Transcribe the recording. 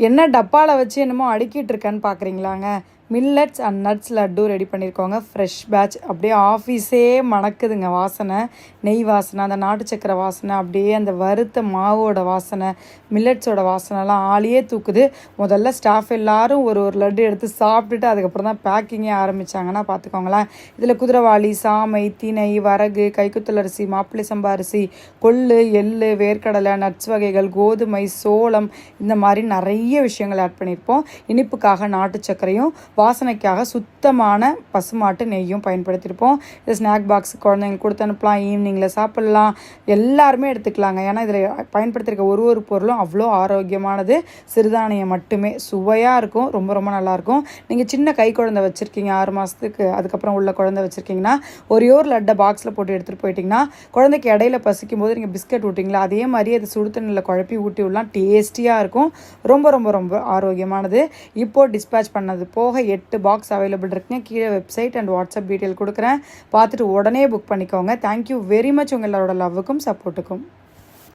என்ன டப்பாவில் வச்சு என்னமோ அடுக்கிட்டு இருக்கேன்னு பார்க்குறீங்களாங்க millets and nuts laddu ready பண்ணியிருக்கோங்க fresh batch அப்படியே ஆஃபீஸே மணக்குதுங்க வாசனை. நெய் வாசனை அந்த நாட்டு சக்கரை வாசனை அப்படியே அந்த வறுத்த மாவோட வாசனை மில்லட்ஸோட வாசனைலாம் ஆளையே தூக்குது. முதல்ல ஸ்டாஃப் எல்லாரும் ஒரு ஒரு லட்டு எடுத்து சாப்பிட்டுட்டு அதுக்கப்புறம் தான் பேக்கிங்கே ஆரம்பித்தாங்கன்னா பார்த்துக்கோங்களேன். இதில் குதிரவாளி சாமை திணை வரகு கைக்குத்தல் அரிசி மாப்பிள்ளை சம்பா அரிசி கொள்ளு எள்ளு வேர்க்கடலை நட்ஸ் வகைகள் கோதுமை சோளம் இந்த மாதிரி நிறைய விஷயங்கள் ஆட் பண்ணியிருப்போம் இனிப்புக்காக நாட்டு சர்க்கரையும் வாசனைக்காக சுத்தமான பசுமாட்டு நெய்யும் பயன்படுத்தியிருப்போம். இது ஸ்நாக் பாக்ஸ் குழந்தைங்களுக்கு கொடுத்து அனுப்பலாம் ஈவினிங்கில் சாப்பிட்லாம். எல்லாருமே எடுத்துக்கலாங்க. ஏன்னா இதில் பயன்படுத்தியிருக்க ஒரு ஒரு பொருளும் அவ்வளோ ஆரோக்கியமானது. சிறுதானியம் மட்டுமே. சுவையாக இருக்கும். ரொம்ப ரொம்ப நல்லாயிருக்கும் நீங்கள் சின்ன கை குழந்தை வச்சுருக்கீங்க ஆறு மாதத்துக்கு அதுக்கப்புறம் உள்ள குழந்தை வச்சுருக்கீங்கன்னா ஒரே ஒரு லட்டை பாக்ஸில் போட்டு எடுத்துகிட்டு போயிட்டிங்கன்னா குழந்தைக்கு இடையில பசிக்கும் போது நீங்கள் பிஸ்கட் ஊட்டிங்களா அதே மாதிரி அது சுடுத்தண்ணில் குழப்பி ஊட்டி விடலாம். டேஸ்டியாக இருக்கும். ரொம்ப ரொம்ப ரொம்ப ஆரோக்கியமானது. இப்போது டிஸ்பேச் பண்ணது போக எட்டு பாக்ஸ் அவைலபிள் இருக்குங்க. கீழே வெப்சைட் அண்ட் வாட்ஸ்அப் டீட்டெயில் கொடுக்குறேன். பார்த்துட்டு உடனே புக் பண்ணிக்கோங்க. தேங்க்யூ வெரி மச் உங்கள் எல்லாரோட லவ்வுக்கும் சப்போர்ட்டுக்கும்